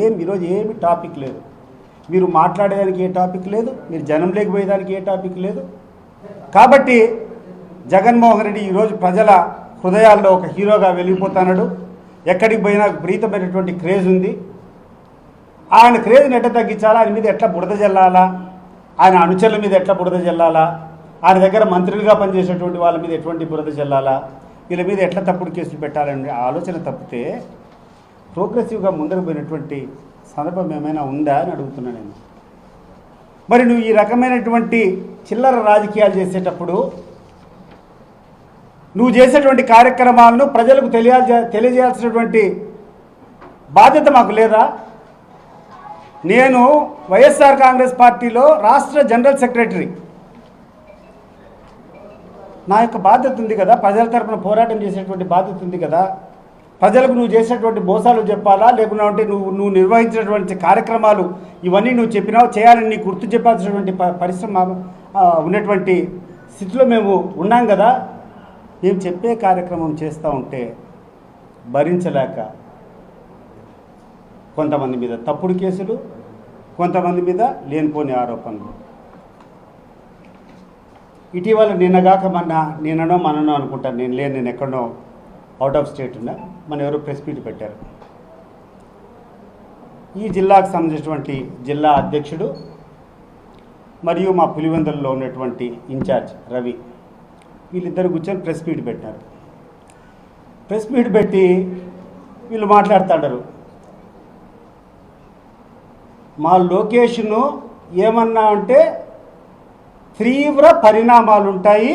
ఏం ఈరోజు ఏమి టాపిక్ లేదు. మీరు మాట్లాడేదానికి ఏ టాపిక్ లేదు మీరు జనం లేకపోయేదానికి ఏ టాపిక్ లేదు. కాబట్టి జగన్మోహన్ రెడ్డి ఈరోజు ప్రజల హృదయాల్లో ఒక హీరోగా వెలిగిపోతున్నాడు ఎక్కడికి పోయినా విపరీతమైనటువంటి క్రేజ్ ఉంది. ఆయన క్రేజ్ని ఎట్లా తగ్గించాలా? ఆయన మీద ఎట్లా బుడద జల్లాలా? ఆయన అనుచరుల మీద ఎట్లా బురద జల్లాలా? ఆయన దగ్గర మంత్రులుగా పనిచేసేటువంటి వాళ్ళ మీద ఎటువంటి బురద జల్లాలా? వీళ్ళ మీద ఎట్లా తప్పుడు కేసులు పెట్టాలనే ఆలోచన తప్పితే ప్రోగ్రెసివ్గా ముందుకు పోయినటువంటి సందర్భం ఏమైనా ఉందా అని అడుగుతున్నా నేను. మరి నువ్వు ఈ రకమైనటువంటి చిల్లర రాజకీయాలు చేసేటప్పుడు నువ్వు చేసేటువంటి కార్యక్రమాలను ప్రజలకు తెలియ తెలియజేయాల్సినటువంటి బాధ్యత మాకు లేదా? నేను వైఎస్ఆర్ కాంగ్రెస్ పార్టీలో రాష్ట్ర జనరల్ సెక్రటరీ. నా యొక్క బాధ్యత ఉంది కదా ప్రజల తరపున పోరాటం చేసేటువంటి బాధ్యత ఉంది కదా ప్రజలకు నువ్వు చేసేటువంటి మోసాలు చెప్పాలా? లేకున్నా అంటే నువ్వు నువ్వు నిర్వహించినటువంటి కార్యక్రమాలు ఇవన్నీ నువ్వు చెప్పినావు చేయాలని నీకు గుర్తు చెప్పాల్సినటువంటి పరిశ్రమ ఉన్నటువంటి స్థితిలో మేము ఉన్నాం కదా? మేము చెప్పే కార్యక్రమం చేస్తూ ఉంటే భరించలేక కొంతమంది మీద తప్పుడు కేసులు కొంతమంది మీద లేనిపోని ఆరోపణలు. ఇటీవల నిన్నగాక మొన్న నేననో మననో అనుకుంటాను నేను లేను నేను ఎక్కడో అవుట్ ఆఫ్ స్టేట్ ఉన్న మన ఎవరో ప్రెస్ మీట్ పెట్టారు. ఈ జిల్లాకు సంబంధించినటువంటి జిల్లా అధ్యక్షుడు మరియు మా పులివెందులలో ఉన్నటువంటి ఇన్ఛార్జ్ రవి వీళ్ళిద్దరు కూర్చొని ప్రెస్ మీట్ పెట్టారు. ప్రెస్ మీట్ పెట్టి వీళ్ళు మాట్లాడుతాడారు మా లొకేషను ఏమన్నా అంటే తీవ్ర పరిణామాలు ఉంటాయి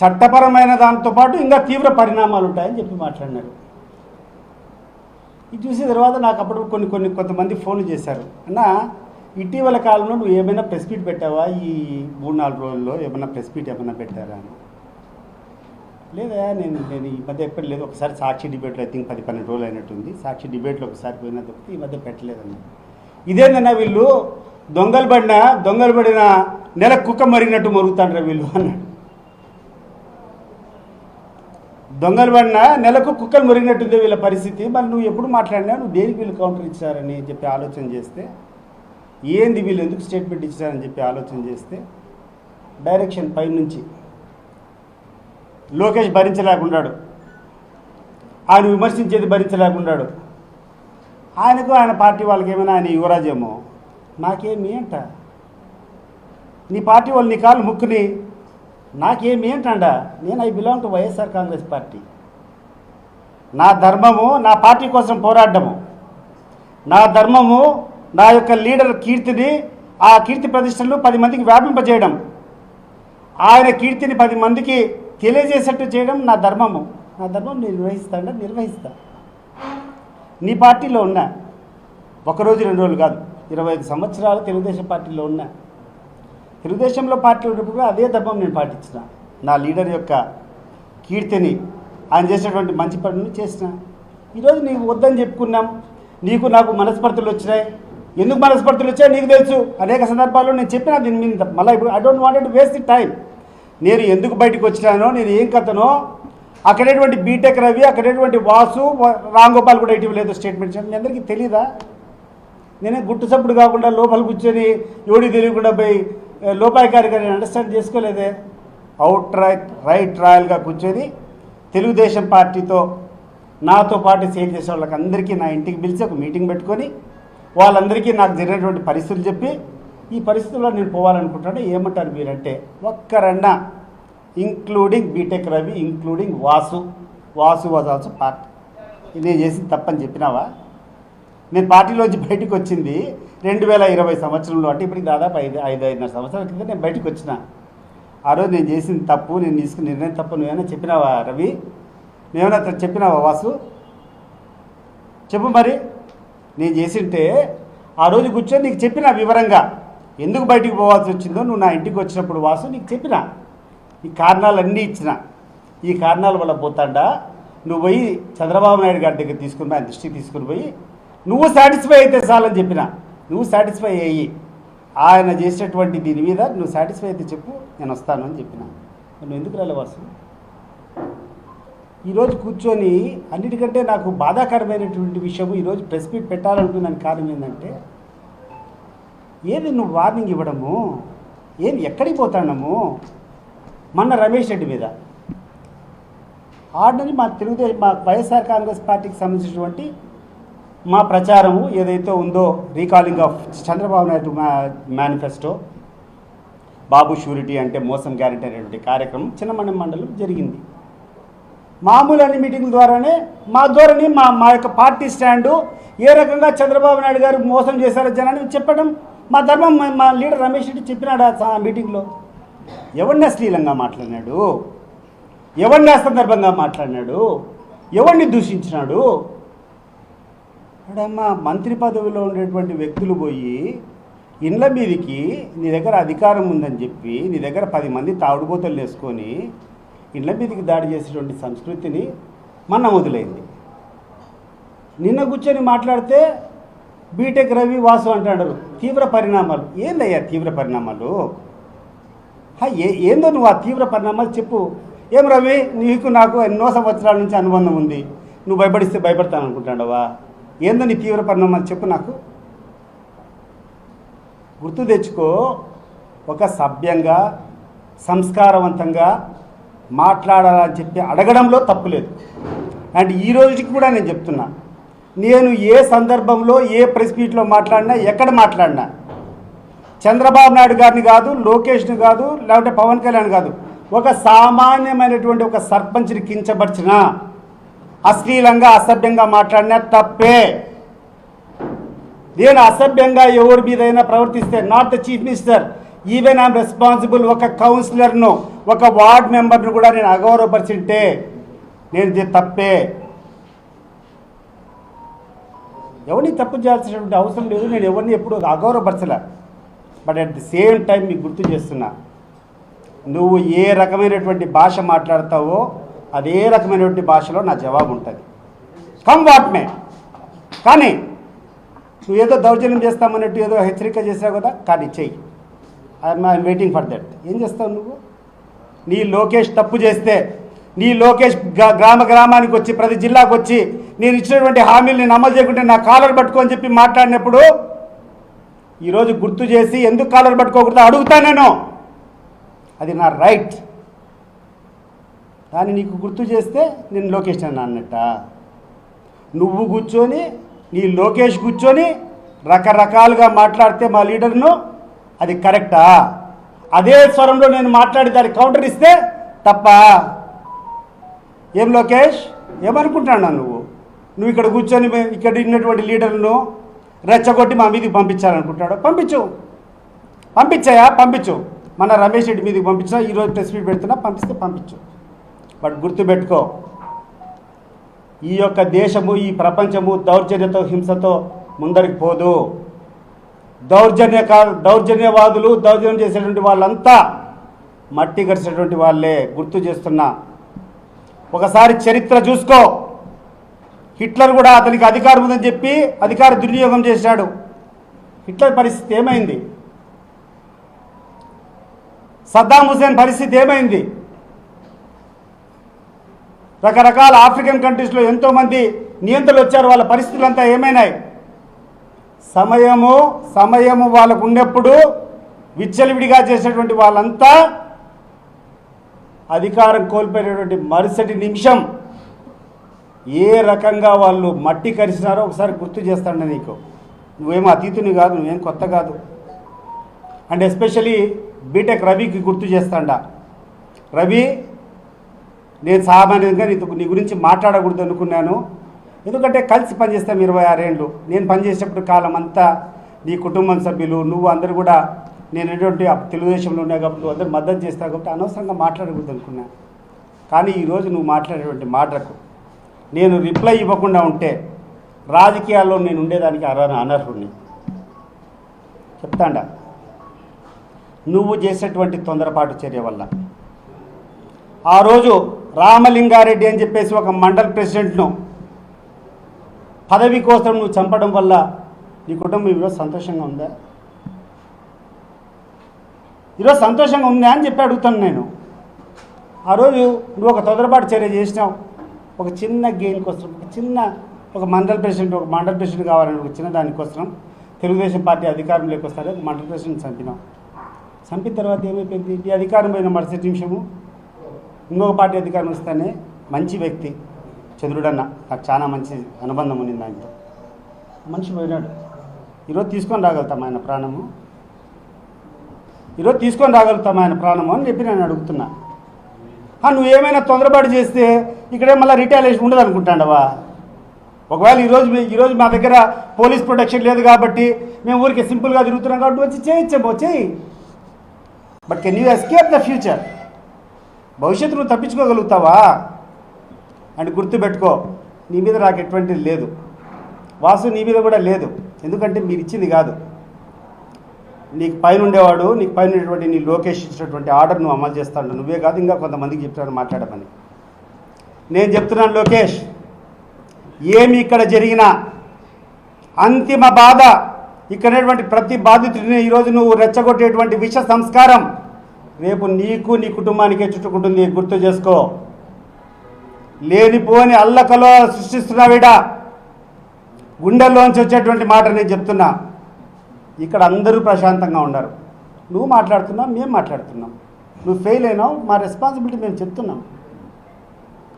చట్టపరమైన దాంతో పాటు ఇంకా తీవ్ర పరిణామాలు ఉంటాయని చెప్పి మాట్లాడినారు. ఇది చూసిన తర్వాత నాకు అప్పుడు కొన్ని కొన్ని కొంతమంది ఫోన్లు చేశారు. అన్న ఇటీవల కాలంలో నువ్వు ఏమైనా ప్రెస్ మీట్ పెట్టావా? ఈ మూడు నాలుగు రోజుల్లో ఏమైనా ప్రెస్ మీట్ ఏమైనా పెట్టారా అని. లేదా నేను నేను ఈ మధ్య ఎప్పుడు లేదు. ఒకసారి సాక్షి డిబేట్లో ఐ థింక్ పది పన్నెండు రోజులు అయినట్టుంది. సాక్షి డిబేట్లో ఒకసారి పోయినా తప్పితే ఈ మధ్య పెట్టలేదన్న. ఇదేందన్నా వీళ్ళు? దొంగలు పడిన దొంగలు పడిన నెల కుక్క మరిగినట్టు మరుగుతాండ్రా వీళ్ళు అన్నాడు. దొంగలు పడిన నెలకు కుక్కలు మురిగినట్టుంది వీళ్ళ పరిస్థితి. మరి నువ్వు ఎప్పుడు మాట్లాడినా నువ్వు దేనికి వీళ్ళు కౌంటర్ ఇచ్చారని చెప్పి ఆలోచన చేస్తే? ఏంది వీళ్ళు ఎందుకు స్టేట్మెంట్ ఇచ్చారని చెప్పి ఆలోచన చేస్తే? డైరెక్షన్ పై నుంచి లోకేష్ భరించలేకున్నాడు ఆయన విమర్శించేది భరించలేకున్నాడు ఆయనకు ఆయన పార్టీ వాళ్ళకి ఏమైనా ఆయన యువరాజేమో? నాకేమి అంట? నీ పార్టీ వాళ్ళు నీ కాళ్ళు ముక్కుని నాకేమి ఏంటండ? నేను I belong to YSR Congress party. నా ధర్మము నా పార్టీ కోసం పోరాడము నా ధర్మము నా యొక్క లీడర్ కీర్తిని ఆ కీర్తి ప్రతిష్టలు పది మందికి వ్యాపింపజేయడం. ఆయన కీర్తిని పది మందికి తెలియజేసేట్టు చేయడం నా ధర్మము. నా ధర్మం నేను నిర్వహిస్తాను నిర్వహిస్తా. నీ పార్టీలో ఉన్నా ఒకరోజు రెండు రోజులు కాదు ఇరవై ఐదు సంవత్సరాలు తెలుగుదేశం పార్టీలో ఉన్నా తెలుగుదేశంలో పార్టీ ఉన్నప్పుడు అదే ధర్మం నేను పాటించిన. నా లీడర్ యొక్క కీర్తిని ఆయన చేసినటువంటి మంచి పనులు చేసిన. ఈరోజు నీకు వద్దని చెప్పుకున్నాం. నీకు నాకు మనస్పర్ధలు వచ్చినాయి. ఎందుకు మనస్పర్ధలు వచ్చాయో నీకు తెలుసు. అనేక సందర్భాల్లో నేను చెప్పిన దీని మీద మళ్ళీ ఇప్పుడు I don't wanted waste the time నేను ఎందుకు బయటకు వచ్చినానో నేను ఏం కథనో అక్కడేటువంటి బీటెక్ రవి అక్కడేటువంటి వాసు రామ్ గోపాల్ కూడా ఇటీవల ఏదో స్టేట్మెంట్ ఇచ్చాను మీ అందరికీ తెలీదా? నేనే గుట్టు సప్పుడు కాకుండా లోపల కూర్చొని ఎవడి తెలియకుండా పోయి ఏ, నేను అండర్స్టాండ్ చేసుకోలేదే. అవుట్ రైట్ రైట్ రాయల్గా కూర్చొని తెలుగుదేశం పార్టీతో నాతో పాటు సేల్ చేసే వాళ్ళకి అందరికీ నా ఇంటికి పిలిచి ఒక మీటింగ్ పెట్టుకొని వాళ్ళందరికీ నాకు జరిగినటువంటి పరిస్థితులు చెప్పి ఈ పరిస్థితుల్లో నేను పోవాలనుకుంటాను ఏమంటారు మీరంటే ఒక్కరన్నా including B Tech Ravi including Vasu Vasu was also part ఇది చేసింది తప్పని చెప్పినావా? నేను పార్టీలోంచి బయటకు వచ్చింది రెండు వేల ఇరవై సంవత్సరంలో. అంటే ఇప్పటికి దాదాపు ఐదు ఐదు ఐదున్నర సంవత్సరాల కింద నేను బయటకు వచ్చిన. ఆ రోజు నేను చేసిన తప్పు నేను తీసుకున్న నిర్ణయం తప్పు నువ్వేమైనా చెప్పినావా రవి? నువ్వేమైనా చెప్పినావా వాసు? చెప్పు మరి. నేను చేసింటే ఆ రోజు కూర్చొని నీకు చెప్పిన వివరంగా. ఎందుకు బయటికి పోవాల్సి వచ్చిందో నువ్వు నా ఇంటికి వచ్చినప్పుడు వాసు నీకు చెప్పిన. ఈ కారణాలన్నీ ఇచ్చిన. ఈ కారణాల వల్ల పోతాడా. నువ్వు పోయి చంద్రబాబు నాయుడు గారి దగ్గర తీసుకుని ఆయన దృష్టికి తీసుకుని పోయి నువ్వు సాటిస్ఫై అయితే చాలని చెప్పిన. నువ్వు సాటిస్ఫై అయ్యి. ఆయన చేసేటువంటి దీని మీద నువ్వు సాటిస్ఫై అయితే చెప్పు నేను వస్తాను అని చెప్పిన. నువ్వు ఎందుకు రాలేవాసు ఈరోజు కూర్చొని అన్నిటికంటే నాకు బాధాకరమైనటువంటి విషయం ఈరోజు ప్రెస్ మీట్ పెట్టాలనుకున్నాను కారణం ఏంటంటే ఏది నువ్వు వార్నింగ్ ఇవ్వడము? ఏది ఎక్కడికి పోతాడము మొన్న రమేష్ రెడ్డి మీద. ఆర్డినరీ మా తెలుగుదేశం మా వైఎస్ఆర్ కాంగ్రెస్ పార్టీకి సంబంధించినటువంటి మా ప్రచారము ఏదైతే ఉందో రీకాలింగ్ ఆఫ్ చంద్రబాబు నాయుడు మా మేనిఫెస్టో బాబు షూరిటీ అంటే మోసం గ్యారెంటీ అనేటువంటి కార్యక్రమం చిన్నమండ మండలం జరిగింది. మామూలు అన్ని మీటింగ్ల ద్వారానే మా ధోరణి మా మా యొక్క పార్టీ స్టాండు ఏ రకంగా చంద్రబాబు నాయుడు గారు మోసం చేశారో జనాన్ని చెప్పడం మా ధర్మం మా- లీడర్ రమేష్ రెడ్డి చెప్పినాడు ఆ మీటింగ్లో. ఎవరిని అశ్లీలంగా మాట్లాడినాడు? ఎవరిని అసందర్భంగా మాట్లాడినాడు? ఎవరిని దూషించినాడు? అడమ్మా మంత్రి పదవిలో ఉండేటువంటి వ్యక్తులు పోయి ఇండ్ల మీదకి నీ దగ్గర అధికారం ఉందని చెప్పి నీ దగ్గర పది మంది తాడుబోతలు వేసుకొని ఇండ్ల మీదకి దాడి చేసేటువంటి సంస్కృతిని మన మొదలైంది. నిన్న కూర్చొని మాట్లాడితే బీటెక్ రవి వాసు అంటాడు తీవ్ర పరిణామాలు. ఏందయ్యా తీవ్ర పరిణామాలు? ఏ ఏందో నువ్వు ఆ తీవ్ర పరిణామాలు చెప్పు. ఏం రవి నీకు నాకు ఎన్నో సంవత్సరాల నుంచి అనుబంధం ఉంది. నువ్వు భయపడిస్తే భయపడతాను అనుకుంటాడవా ఏందని తీవ్ర పరిణామాలు చెప్పు నాకు. గుర్తు తెచ్చుకో ఒక సభ్యంగా సంస్కారవంతంగా మాట్లాడాలని చెప్పి అడగడంలో తప్పులేదు అండ్ ఈ రోజుకి కూడా నేను చెప్తున్నా నేను ఏ సందర్భంలో ఏ ప్రెస్ మీట్లో మాట్లాడినా ఎక్కడ మాట్లాడినా చంద్రబాబు నాయుడు గారిని కాదు లోకేష్ని కాదు లేకపోతే పవన్ కళ్యాణ్ కాదు ఒక సామాన్యమైనటువంటి ఒక సర్పంచ్ని కించపరిచినా అశ్లీలంగా అసభ్యంగా మాట్లాడినా తప్పే. నేను అసభ్యంగా ఎవరి మీదైనా ప్రవర్తిస్తే not the chief minister even I'm responsible ఒక కౌన్సిలర్ను ఒక వార్డ్ మెంబర్ను కూడా నేను అగౌరవపరిచింటే నేను ఇది తప్పే. ఎవరిని తప్పు చేయాల్సినటువంటి అవసరం లేదు నేను ఎవరిని ఎప్పుడు అగౌరవపరచలే. But at the same time మీకు గుర్తు చేస్తున్నా నువ్వు ఏ రకమైనటువంటి భాష మాట్లాడతావో అదే రకమైనటువంటి భాషలో నా జవాబు ఉంటుంది కమ్ వాట్ మే కానీ నువ్వు ఏదో దౌర్జన్యం చేస్తామన్నట్టు ఏదో హెచ్చరిక చేసావు కదా కానీ చెయ్యి. I'm I'm waiting for that ఏం చేస్తావు నువ్వు? నీ లోకేష్ తప్పు చేస్తే నీ లోకేష్ గ్రా- గ్రామ గ్రామానికి వచ్చి ప్రతి జిల్లాకు వచ్చి నేను ఇచ్చినటువంటి హామీలు నేను అమలు చేయకుంటే నా కాలర్ పట్టుకొని చెప్పి మాట్లాడినప్పుడు ఈరోజు గుర్తు చేసి ఎందుకు కాలర్ పట్టుకోకూడదు అడుగుతా నేను. అది నా రైట్ కానీ నీకు గుర్తు చేస్తే నేను లోకేష్ అని అన్నట్ట. నువ్వు కూర్చొని నీ లోకేష్ కూర్చొని రకరకాలుగా మాట్లాడితే మా లీడర్ను అది కరెక్టా? అదే స్వరంలో నేను మాట్లాడి దానికి కౌంటర్ ఇస్తే తప్ప. ఏం లోకేష్? ఏమనుకుంటున్నావు నువ్వు? నువ్వు ఇక్కడ కూర్చొని ఇక్కడ ఉన్నటువంటి లీడర్లను రెచ్చగొట్టి మా మీదకి పంపించాలనుకుంటాడు పంపించు. పంపించాయా? పంపించు. మన రమేష్ రెడ్డి మీదకి పంపించినా ఈరోజు ప్రెస్ మీట్ పెడుతున్నా పంపిస్తే పంపించు. బట్ గుర్తుపెట్టుకో ఈ యొక్క దేశము ఈ ప్రపంచము దౌర్జన్యతో హింసతో ముందరికి పోదు. దౌర్జన్య దౌర్జన్యవాదులు దౌర్జన్యం చేసేటువంటి వాళ్ళంతా మట్టి గరిచేటువంటి వాళ్ళే గుర్తు చేస్తున్నా. ఒకసారి చరిత్ర చూసుకో. హిట్లర్ కూడా అతనికి అధికారం ఉందని చెప్పి అధికార దుర్వినియోగం చేశాడు. హిట్లర్ పరిస్థితి ఏమైంది? సద్దాం హుసేన్ పరిస్థితి ఏమైంది? రకరకాల ఆఫ్రికన్ కంట్రీస్లో ఎంతోమంది నియంత్రణలు వచ్చారు. వాళ్ళ పరిస్థితులంతా ఏమైనాయి? సమయము సమయము వాళ్ళకు ఉన్నప్పుడు విచ్చలవిడిగా చేసేటువంటి వాళ్ళంతా అధికారం కోల్పోయినటువంటి మరుసటి నిమిషం ఏ రకంగా వాళ్ళు మట్టి కరిచినారో ఒకసారి గుర్తు చేస్తాను నీకు. నువ్వేమో అతీతుని కాదు నువ్వేం కొత్త కాదు. అండ్ ఎస్పెషలీ బీటెక్ రవికి గుర్తు చేస్తాండా. రవి నేను సామాన్యంగా నీతో నీ గురించి మాట్లాడకూడదు అనుకున్నాను. ఎందుకంటే కలిసి పనిచేస్తాం ఇరవై ఆరేళ్ళు. నేను పనిచేసేటప్పుడు కాలం అంతా నీ కుటుంబం సభ్యులు నువ్వు అందరు కూడా నేను ఎటువంటి తెలుగుదేశంలో ఉన్నా కాబట్టి నువ్వు అందరూ మద్దతు చేస్తావు కాబట్టి అనవసరంగా మాట్లాడకూడదు అనుకున్నా. కానీ ఈరోజు నువ్వు మాట్లాడేటువంటి మాటలకు నేను రిప్లై ఇవ్వకుండా ఉంటే రాజకీయాల్లో నేను ఉండేదానికి అర్హ అనర్హుడిని చెప్తాండా? నువ్వు చేసేటువంటి తొందరపాటు చర్య వల్ల. ఆ రోజు రామలింగారెడ్డి అని చెప్పేసి ఒక మండల్ ప్రెసిడెంట్ను పదవి కోసం నువ్వు చంపడం వల్ల నీ కుటుంబం ఈరోజు సంతోషంగా ఉందా? ఈరోజు సంతోషంగా ఉందా అని చెప్పి అడుగుతాను నేను. ఆ రోజు నువ్వు ఒక తొందరపాటు చర్య చేసినావు. ఒక చిన్న గెయిన్ కోసం ఒక చిన్న ఒక మండల్ ప్రెసిడెంట్ ఒక మండల్ ప్రెసిడెంట్ కావాలని ఒక చిన్న దానికోసం తెలుగుదేశం పార్టీ అధికారంలోకి వస్తారు ఒక మండల ప్రెసిడెంట్ చంపినాం చంపిన తర్వాత ఏమైపోయింది? ఈ అధికారం పోయిన మరుసటి నిమిషము ఇంకొక పార్టీ అధికారం వస్తేనే మంచి వ్యక్తి చంద్రుడన్న. నాకు చాలా మంచి అనుబంధం ఉంది ఆయనతో మనిషి పోయినాడు. ఈరోజు తీసుకొని రాగలుగుతాం ఆయన ప్రాణము? ఈరోజు తీసుకొని రాగలుగుతాం ఆయన ప్రాణము అని చెప్పి నేను అడుగుతున్నా. ఆ, నువ్వు ఏమైనా తొందరపాటు చేస్తే ఇక్కడే మళ్ళీ రిటాలియేషన్ ఉండదు అనుకుంటాండవా ఒకవేళ ఈరోజు ఈరోజు మా దగ్గర పోలీస్ ప్రొటెక్షన్ లేదు కాబట్టి మేము ఊరికి సింపుల్గా తిరుగుతున్నాం కాబట్టి వచ్చి చేయొచ్చేమో చేయి. But can you escape the future? భవిష్యత్తు నువ్వు తప్పించుకోగలుగుతావా? అండ్ గుర్తుపెట్టుకో. నీ మీద నాకు ఎటువంటిది లేదు. వాసు నీ మీద కూడా లేదు. ఎందుకంటే మీరు ఇచ్చింది కాదు. నీకు పైన ఉండేవాడు నీకు పైన ఉండేటువంటి నీ లోకేష్ ఇచ్చినటువంటి ఆర్డర్ నువ్వు అమలు చేస్తాడు. నువ్వే కాదు ఇంకా కొంతమందికి చెప్తాను మాట్లాడమని. నేను చెప్తున్నాను లోకేష్ ఏమి ఇక్కడ జరిగిన అంతిమ బాధ ఇక్కడటువంటి ప్రతి బాధితుడిని ఈరోజు నువ్వు రెచ్చగొట్టేటువంటి విష సంస్కారం రేపు నీకు నీ కుటుంబానికే చుట్టుకుంటుంది గుర్తు చేసుకో. లేనిపోని అల్లకలో సృష్టిస్తున్నావిడా గుండెల్లోంచి వచ్చేటువంటి మాట నేను చెప్తున్నా. ఇక్కడ అందరూ ప్రశాంతంగా ఉన్నారు. నువ్వు మాట్లాడుతున్నావు మేము మాట్లాడుతున్నాం. నువ్వు ఫెయిల్ అయినావు మా రెస్పాన్సిబిలిటీ మేము చెప్తున్నాం.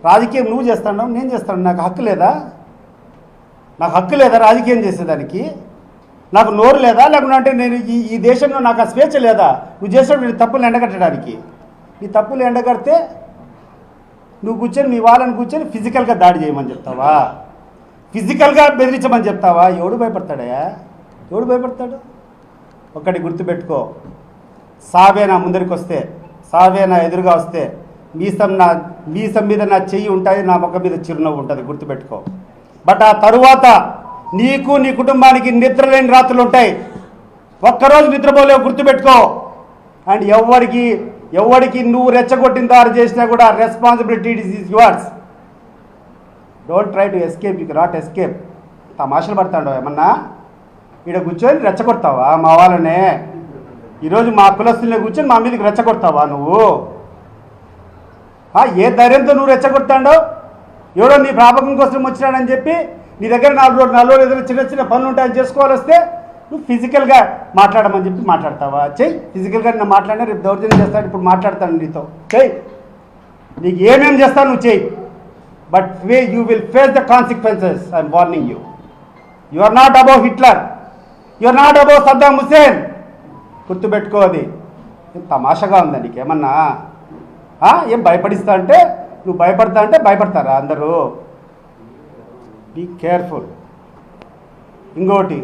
రాజకీయం నువ్వు చేస్తున్నావు నేను చేస్తాను. నాకు హక్కు లేదా? నాకు హక్కు లేదా రాజకీయం చేసేదానికి? నాకు నోరు లేదా? లేకుండా అంటే నేను ఈ ఈ దేశంలో నాకు ఆ స్వేచ్ఛ లేదా? నువ్వు చేసేటువంటి తప్పులు ఎండగట్టడానికి. నీ తప్పులు ఎండగడితే నువ్వు కూర్చొని మీ వాళ్ళని కూర్చొని ఫిజికల్గా దాడి చేయమని చెప్తావా? ఫిజికల్గా బెదిరించమని చెప్తావా? ఎవడు భయపడతాడయా ఎవడు భయపడతాడు? ఒక్కటి గుర్తుపెట్టుకో. సావే నా ముందరికి వస్తే సావే నా ఎదురుగా వస్తే మీసం నా మీసం మీద నా చెయ్యి ఉంటుంది నా మొక్క మీద చిరునవ్వు ఉంటుంది. గుర్తుపెట్టుకో. బట్ ఆ తరువాత నీకు నీ కుటుంబానికి నిద్ర లేని రాత్రులు ఉంటాయి. ఒక్కరోజు నిద్రపోలేవు గుర్తుపెట్టుకో. అండ్ ఎవరికి ఎవరికి నువ్వు రెచ్చగొట్టిన దారి చేసినా కూడా responsibility is yours don't try to escape you not escape తమాషలు పడతాడు ఏమన్నా? ఈడ కూర్చొని రెచ్చగొడతావా మా వాళ్ళనే? ఈరోజు మా కులస్తుల్ని కూర్చొని మా మీదకి రెచ్చగొడతావా నువ్వు? ఏ ధైర్యంతో నువ్వు రెచ్చగొడతాడో? ఎవడో నీ ప్రాపకం కోసం వచ్చినాడని చెప్పి నీ దగ్గర నాలుగు రోజులు నాలుగు రోజులు ఏదైనా చిన్న చిన్న పనులు ఉంటాయని చేసుకోవాలి వస్తే నువ్వు ఫిజికల్గా మాట్లాడమని చెప్పి మాట్లాడతావా? చెయ్యి ఫిజికల్గా నేను మాట్లాడినా రేపు దౌర్జన్యం చేస్తాను ఇప్పుడు మాట్లాడతాను నీతో. చెయ్యి నీకు ఏమేమి చేస్తావు నువ్వు చెయ్యి but way you will face the consequences I'm warning you you are not above Hitler you are not above Saddam Hussein గుర్తుపెట్టుకో అది. తమాషగా ఉందా నీకేమన్నా? ఏం భయపడిస్తా అంటే? నువ్వు భయపడతా అంటే భయపడతారా అందరూ? బీ కేర్ఫుల్ ఇంకోటి